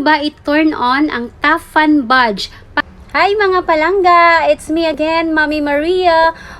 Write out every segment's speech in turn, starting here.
Paano ba i-turn on ang Top Fun Badge? Pa- Hi mga palangga! It's me again, Mami Maria.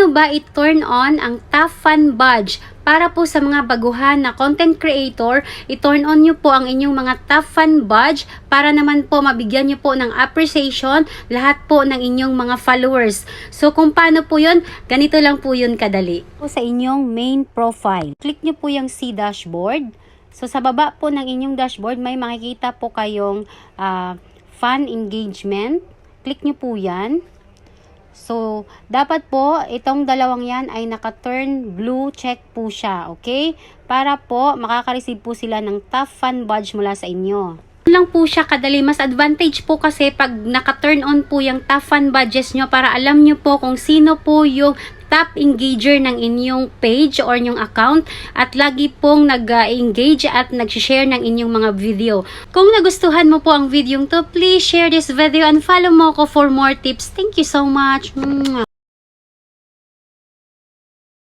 Paano ba i-turn on ang Top Fun Badge? Para po sa mga baguhan na content creator, i-turn on nyo po ang inyong mga Top Fun Badge para naman po mabigyan nyo po ng appreciation lahat po ng inyong mga followers. So kung paano po yun, ganito lang po yun kadali. Sa inyong main profile, click nyo po yung C dashboard. So sa baba po ng inyong dashboard, may makikita po kayong ah, fan engagement. Click nyo po yan. So, dapat po, itong dalawang yan ay naka-turn blue check po siya, okay? Para po, makaka-receive po sila ng top fan badge mula sa inyo. Lang po siya kadali. Mas advantage po kasi pag naka-turn on po yung top fan badges nyo para alam nyo po kung sino po yung top engager ng inyong page or inyong account at lagi pong nag-engage at nag-share ng inyong mga video. Kung nagustuhan mo po ang video to, please share this video and follow mo ko for more tips. Thank you so much.